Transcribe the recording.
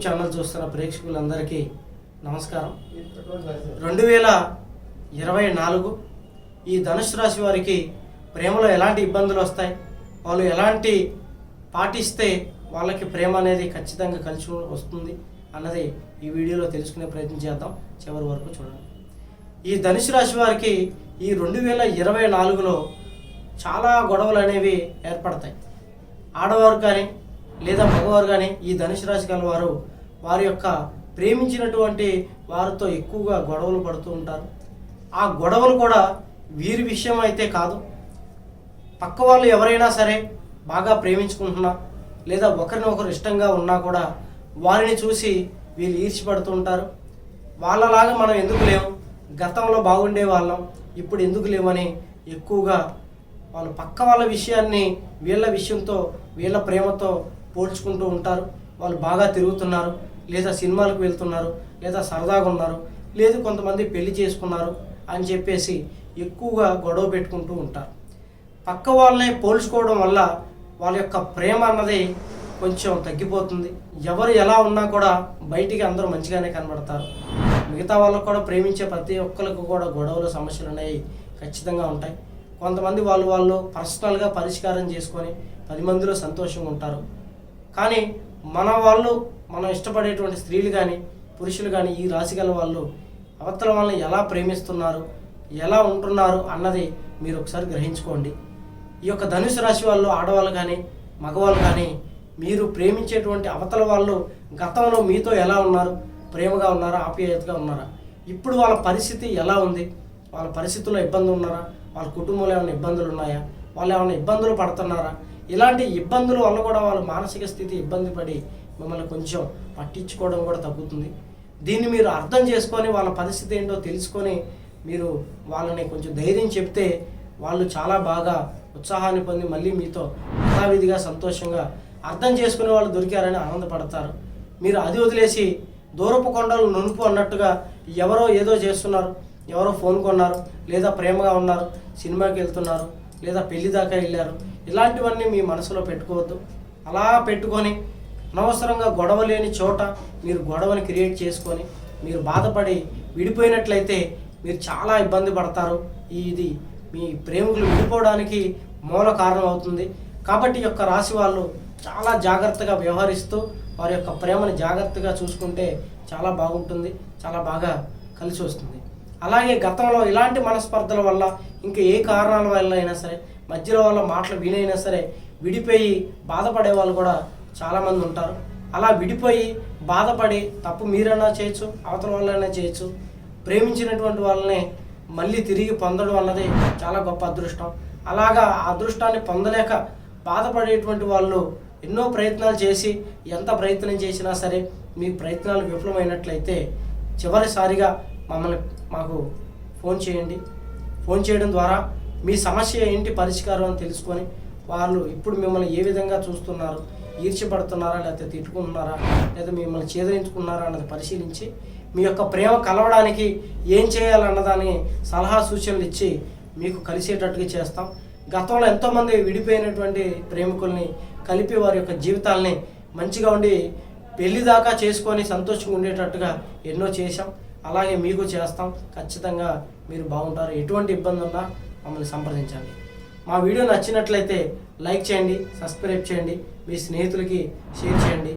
YouTube channel చూస్తున్న ప్రేక్షకులందరికీ నమస్కారం. రెండు వేల ఇరవై నాలుగు ఈ ధనుసు రాశి వారికి ప్రేమలో ఎలాంటి ఇబ్బందులు వస్తాయి? వాళ్ళు ఎలాంటి పాటిస్తే వాళ్ళకి ప్రేమ అనేది ఖచ్చితంగా కలిసి వస్తుంది అన్నది ఈ వీడియోలో తెలుసుకునే ప్రయత్నం చేద్దాం. చివరి వరకు చూడండి. ఈ ధనుసు రాశి వారికి ఈ రెండు వేల ఇరవై నాలుగులో చాలా గొడవలు అనేవి ఏర్పడతాయి. ఆడవారు కానీ లేదా మగవారు కానీ ఈ ధనుసు రాశి గల వారు వారి యొక్క ప్రేమించినటువంటి వారితో ఎక్కువగా గొడవలు పడుతూ ఉంటారు. ఆ గొడవలు కూడా వీరి విషయం అయితే కాదు. పక్క వాళ్ళు ఎవరైనా సరే బాగా ప్రేమించుకుంటున్నా లేదా ఒకరిని ఒకరు ఇష్టంగా ఉన్నా కూడా వారిని చూసి వీళ్ళు ఈర్చిపడుతూ ఉంటారు. వాళ్ళలాగా మనం ఎందుకు లేము గతంలో బాగుండే వాళ్ళం ఇప్పుడు ఎందుకు లేవని ఎక్కువగా వాళ్ళు పక్క వాళ్ళ విషయాన్ని వీళ్ళ విషయంతో వీళ్ళ ప్రేమతో పోల్చుకుంటూ ఉంటారు. వాళ్ళు బాగా తిరుగుతున్నారు. లేదా సినిమాలకు వెళ్తున్నారు. లేదా సరదాగా ఉన్నారు. లేదు కొంతమంది పెళ్ళి చేసుకున్నారు అని చెప్పేసి ఎక్కువగా గొడవ పెట్టుకుంటూ ఉంటారు. పక్క వాళ్ళని పోల్చుకోవడం వల్ల వాళ్ళ యొక్క ప్రేమ అన్నది కొంచెం తగ్గిపోతుంది. ఎవరు ఎలా ఉన్నా కూడా బయటికి అందరూ మంచిగానే కనబడతారు. మిగతా వాళ్ళకు కూడా ప్రేమించే ప్రతి ఒక్కరికి కూడా గొడవలు సమస్యలు అనేవి ఖచ్చితంగా ఉంటాయి. కొంతమంది వాళ్ళు వాళ్ళు పర్సనల్గా పరిష్కారం చేసుకొని పది మందిలో సంతోషంగా ఉంటారు. కానీ మన వాళ్ళు మనం ఇష్టపడేటువంటి స్త్రీలు కానీ పురుషులు కానీ ఈ రాశి గల వాళ్ళు అవతల వాళ్ళని ఎలా ప్రేమిస్తున్నారు ఎలా ఉంటున్నారు అన్నది మీరు ఒకసారి గ్రహించుకోండి. ఈ యొక్క ధనుసు రాశి వాళ్ళు ఆడవాళ్ళు కానీ మగవాళ్ళు కానీ మీరు ప్రేమించేటువంటి అవతల వాళ్ళు గతంలో మీతో ఎలా ఉన్నారు ప్రేమగా ఉన్నారా ఆప్యాయతగా ఉన్నారా? ఇప్పుడు వాళ్ళ పరిస్థితి ఎలా ఉంది? వాళ్ళ పరిస్థితుల్లో ఇబ్బందులు ఉన్నారా? వాళ్ళ కుటుంబంలో ఏమైనా ఇబ్బందులు ఉన్నాయా? వాళ్ళు ఏమైనా ఇబ్బందులు పడుతున్నారా? ఇలాంటి ఇబ్బందుల వల్ల కూడా వాళ్ళ మానసిక స్థితి ఇబ్బంది పడి మిమ్మల్ని కొంచెం పట్టించుకోవడం కూడా తగ్గుతుంది. దీన్ని మీరు అర్థం చేసుకొని వాళ్ళ పరిస్థితి ఏంటో తెలుసుకొని మీరు వాళ్ళని కొంచెం ధైర్యం చెప్తే వాళ్ళు చాలా బాగా ఉత్సాహాన్ని పొంది మళ్ళీ మీతో యథావిధిగా సంతోషంగా అర్థం చేసుకునే వాళ్ళు దొరికారని ఆనందపడతారు. మీరు అది వదిలేసి దూరపు కొండలు నునుపు అన్నట్టుగా ఎవరో ఏదో చేస్తున్నారు ఎవరో ఫోన్ కొన్నారు లేదా ప్రేమగా ఉన్నారు సినిమాకి వెళ్తున్నారు లేదా పెళ్ళి దాకా వెళ్ళారు ఇలాంటివన్నీ మీ మనసులో పెట్టుకోవద్దు. అలా పెట్టుకొని అనవసరంగా గొడవ లేని చోట మీరు గొడవని క్రియేట్ చేసుకొని మీరు బాధపడి విడిపోయినట్లయితే మీరు చాలా ఇబ్బంది పడతారు. ఇది మీ ప్రేమికులు విడిపోవడానికి మూల కారణం అవుతుంది. కాబట్టి యొక్క రాశి వాళ్ళు చాలా జాగ్రత్తగా వ్యవహరిస్తూ వారి యొక్క ప్రేమని జాగ్రత్తగా చూసుకుంటే చాలా బాగుంటుంది. చాలా బాగా కలిసి వస్తుంది. అలాగే గతంలో ఇలాంటి మనస్పర్ధల వల్ల ఇంకా ఏ కారణాల వల్ల అయినా సరే మధ్యలో వాళ్ళ మాటలు వీలైనా సరే విడిపోయి బాధపడే వాళ్ళు కూడా చాలామంది ఉంటారు. అలా విడిపోయి బాధపడి తప్పు మీరైనా చేయొచ్చు అవతల వాళ్ళైనా చేయొచ్చు. ప్రేమించినటువంటి వాళ్ళని మళ్ళీ తిరిగి పొందడం అన్నది చాలా గొప్ప అదృష్టం. అలాగా ఆ అదృష్టాన్ని పొందలేక బాధపడేటువంటి వాళ్ళు ఎన్నో ప్రయత్నాలు చేసి ఎంత ప్రయత్నం చేసినా సరే మీ ప్రయత్నాలు విఫలమైనట్లయితే చివరిసారిగా మమ్మల్ని మాకు ఫోన్ చేయండి. ఫోన్ చేయడం ద్వారా మీ సమస్య ఏంటి పరిష్కారం అని తెలుసుకొని వాళ్ళు ఇప్పుడు మిమ్మల్ని ఏ విధంగా చూస్తున్నారు? ఈర్చిపడుతున్నారా లేకపోతే తిట్టుకుంటున్నారా? లేదా మిమ్మల్ని చేదరించుకున్నారా అన్నది పరిశీలించి మీ యొక్క ప్రేమ కలవడానికి ఏం చేయాలన్నదాన్ని సలహా సూచనలు ఇచ్చి మీకు కలిసేటట్టుగా చేస్తాం. గతంలో ఎంతోమంది విడిపోయినటువంటి ప్రేమికుల్ని కలిపి వారి యొక్క జీవితాల్ని మంచిగా ఉండి పెళ్ళి దాకా చేసుకొని సంతోషంగా ఉండేటట్టుగా ఎన్నో చేశాం. అలాగే మీకు చేస్తాం. ఖచ్చితంగా మీరు బాగుంటారు. ఎటువంటి ఇబ్బంది ఉన్నా మమ్మల్ని సంప్రదించండి. మా వీడియో నచ్చినట్లయితే లైక్ చేయండి సబ్స్క్రైబ్ చేయండి. మీ స్నేహితులకి షేర్ చేయండి.